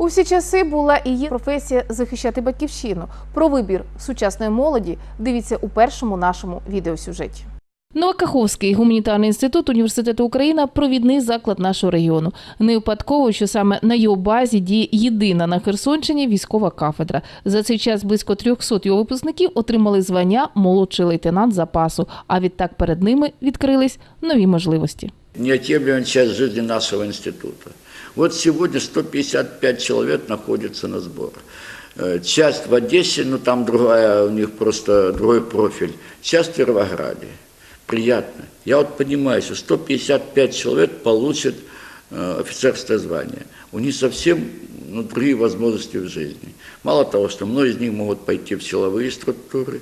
У всі часи була і є професія захищати батьківщину. Про вибір сучасної молоді дивіться у першому нашому відеосюжеті. Новокаховський гуманітарний інститут університету Україна провідний заклад нашого регіону. Не випадково, що саме на його базі діє єдина на Херсонщині військова кафедра. За цей час близько 300 його випускників отримали звання молодший лейтенант запасу. А відтак перед ними відкрились нові можливості. неотъемлемая часть жизни нашего института. Вот сегодня 155 человек находится на сбор. Э, Часть в Одессе, ну там другая, у них просто другой профиль. Часть в Кировограде. Приятно. Я вот понимаю, что 155 человек получат э, офицерское звание. У них совсем ну, другие возможности в жизни. Мало того, что многие из них могут пойти в силовые структуры.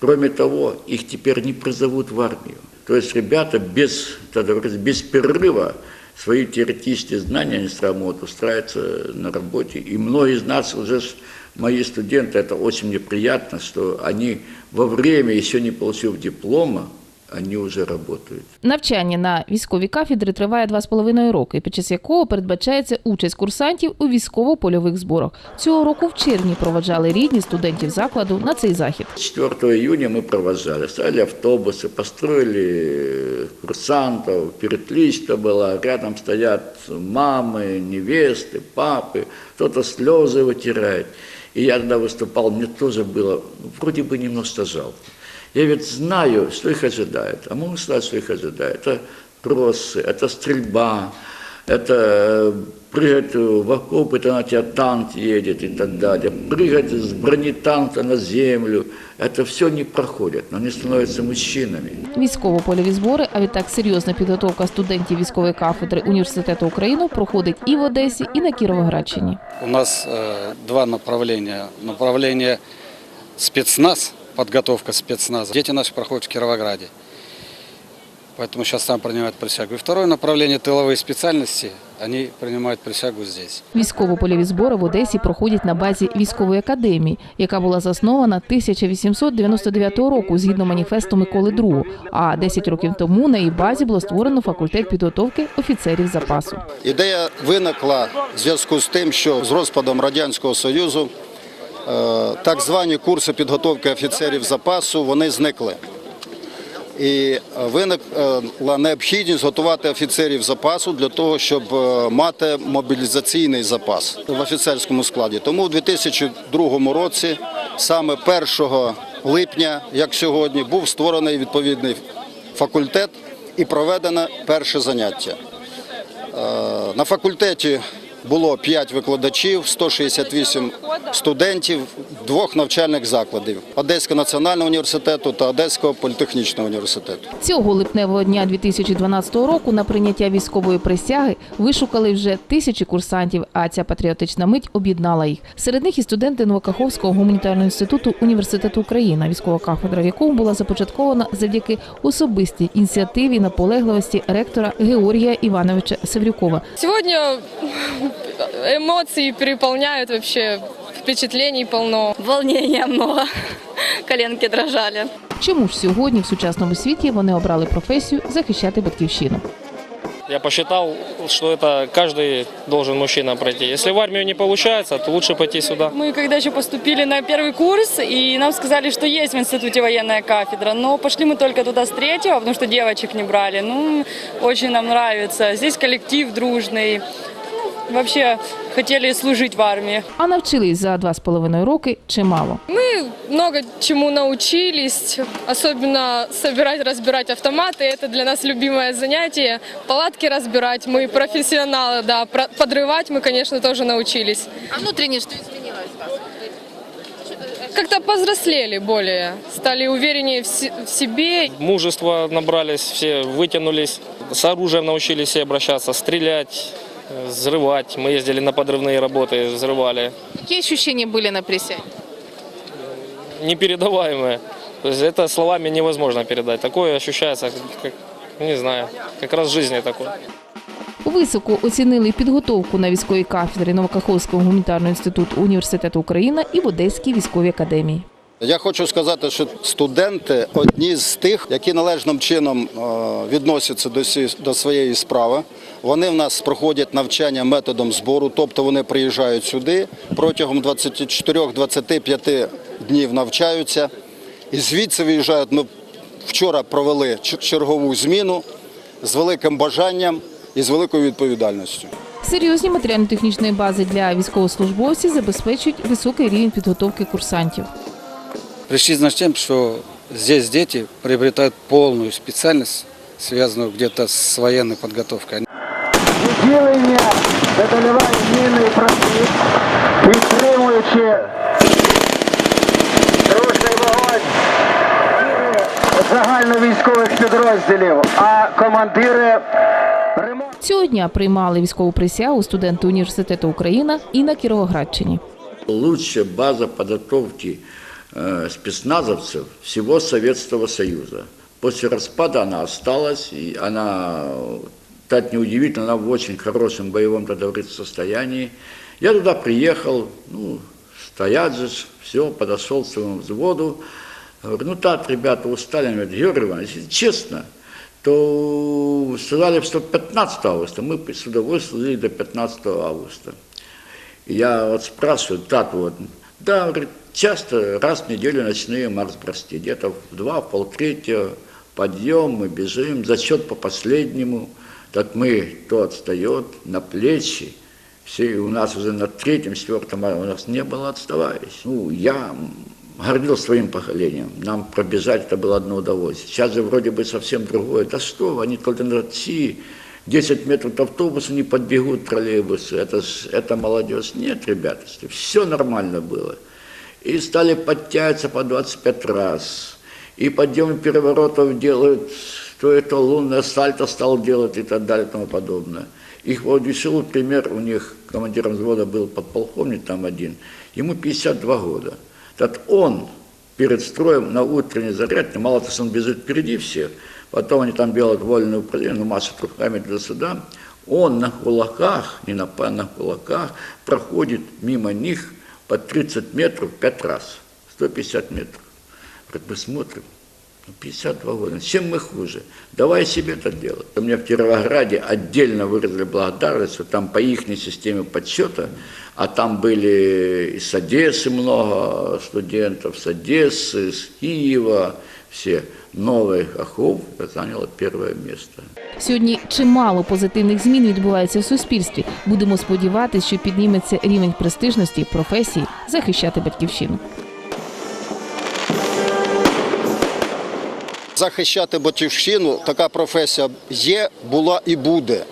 Кроме того, их теперь не призовут в армию. То есть ребята без, так говорится, без перерыва свои теоретические знания не сразу могут устраиваться на работе. И многие из нас уже, мои студенты, это очень неприятно, что они во время, еще не получив диплома, они уже работают. Навчання на військовій кафедрі триває два з половиною роки, під час якого передбачається участь курсантів у військово-польових зборах. Цього року в червні проводжали рідні студентів закладу на цей захід. 4 июня мы провожали, стали автобусы, построили курсантов, перекличка была, рядом стоят мамы, невесты, папы, кто-то слезы вытирает. И я когда выступал, мне тоже было ну, вроде бы немножко жалко. Я ведь знаю, что их ожидает, а могу сказать, что их ожидает. Это кроссы, это стрельба, это э, прыгать в окопы, то на тебя танк едет и так далее, прыгать с бронетанка на землю, это все не проходит, но они становятся мужчинами. Військово-польові збори, а відтак серйозна підготовка студентів військової кафедри університету України проходить і в Одесі, і на Кіровоградщині. У нас э, два направления. Направление спецназ, подготовка спецназа. Дети наши проходят в Кировограде. Поэтому сейчас там принимают присягу. И второе направление тыловые специальности, они принимают присягу здесь. Військово-польові збори в Одесі проходять на базі військової академії, яка була заснована 1899 року згідно маніфесту Миколи II. А 10 років тому на її базі було створено факультет підготовки офіцерів запасу. Ідея виникла в зв'язку з тим, що з розпадом Радянського Союзу е, так звані курси підготовки офіцерів запасу вони зникли. І е, виникла необхідність готувати офіцерів запасу для того, щоб е, мати мобілізаційний запас в офіцерському складі. Тому у 2002 році, саме 1 липня, як сьогодні, був створений відповідний факультет і проведено перше заняття. Е, На факультеті було 5 викладачів, 168 студентів двох навчальних закладів Одеського національного університету та Одеського політехнічного університету. Цього липневого дня 2012 року на прийняття військової присяги вишукали вже тисячі курсантів, а ця патріотична мить об'єднала їх. Серед них і студенти Новокаховського гуманітарного інституту університету Україна, військова кафедра, в якому була започаткована завдяки особистій ініціативі наполегливості ректора Георгія Івановича Севрюкова. Сегодня эмоции переполняют вообще, впечатлений полно. Волнения много, коленки дрожали. Чому ж сьогодні в сучасному світі вони обрали професію захищати батьківщину? Я посчитал, что это каждый должен мужчина пройти. Если в армию не получается, то лучше пойти сюда. Мы когда еще поступили на первый курс, и нам сказали, что есть в институте военная кафедра, но пошли мы только туда с третьего, потому что девочек не брали. Ну, очень нам нравится. Здесь коллектив дружный. Ну, вообще хотели служить в армии. А навчились за два з половиною роки чимало. Мы много чему научились, особенно собирать, разбирать автоматы. Это для нас любимое занятие. Палатки разбирать, мы профессионалы, да. Про- Подрывать мы, конечно, тоже научились. А внутрішнє що змінилось вас? Как-то повзрослели более, стали увереннее в, се- в себе. Мужество набрались, все вытянулись, с оружием научились все обращаться, стрелять, э, взрывать. Мы ездили на подрывные работы, взрывали. Які ощущения були на присяге? Непередаваемые. То есть это словами невозможно передать. Такое ощущается, как, не знаю, как раз в жизни такое. Високо оцінили підготовку на військовій кафедрі Новокаховського гуманітарного інституту університету Україна і в Одеській військовій академії. Я хочу сказати, що студенти одні з тих, які належним чином е, відносяться до своєї справи. Вони в нас проходять навчання методом збору, тобто вони приїжджають сюди протягом 24-25 днів навчаються. І звідси виїжджають. Ми вчора провели чергову зміну з великим бажанням і з великою відповідальністю. Серйозні матеріально-технічної бази для військовослужбовців забезпечують високий рівень підготовки курсантів. Причина с тем, что здесь дети приобретают полную специальность, связанную где-то с военной подготовкой. відділення видоліває мінний прохід, підтримуючи дружний вогонь загальновійськових підрозділів, а командири. Цього дня приймали військову присягу студенти університету Україна і на Кіровоградщині. Лучшая база подготовки э, спецназовцев всего Советского Союза. После распада она осталась, и она, так неудивительно, она в очень хорошем боевом, так говорится, состоянии. Я туда приехал, ну, стоят же, все, подошел к своему взводу. Говорю, ну так, ребята устали. Они говорят, Георгий Иванович, если честно, то сказали, что 15 августа, мы с удовольствием до 15 августа. Я вот спрашиваю, так вот, да, говорит, часто раз в неделю ночные марш-броски, где-то в два, в полтретьего подъем, мы бежим, зачет по последнему, так мы, кто отстает, на плечи, все, у нас уже на третьем, четвертом а у нас не было отставающих. Ну, я гордился своим поколением, нам пробежать это было одно удовольствие. Сейчас же вроде бы совсем другое. Да что, они только на идти 10 метров до автобуса не подбегут троллейбусы. Это, это молодежь. Нет, ребята, все нормально было. И стали подтягиваться по 25 раз. И подъем переворотов делают, то это лунное сальто стал делать и так далее и тому подобное. Их веселый пример, у них командиром взвода был подполковник там один, ему 52 года. Так он перед строем на утренней зарядке, мало того, что он бежит впереди всех, потом они там делают управление, ну, машут руками туда-сюда, он на кулаках, не на, на кулаках, проходит мимо них по 30 метров 5 раз, 150 метров. Говорит, мы смотрим, ну, 52 года, чем мы хуже? Давай себе это делать. У меня в Кировограде отдельно выразили благодарность, что там по их системе подсчета, а там были из Одессы много студентов, с Одессы, с Киева, все. Новый Хохов заняло первое место. Сьогодні чимало позитивних змін відбувається в суспільстві. Будемо сподіватися, що підніметься рівень престижності професії захищати батьківщину. Захищати батьківщину така професія є, була і буде.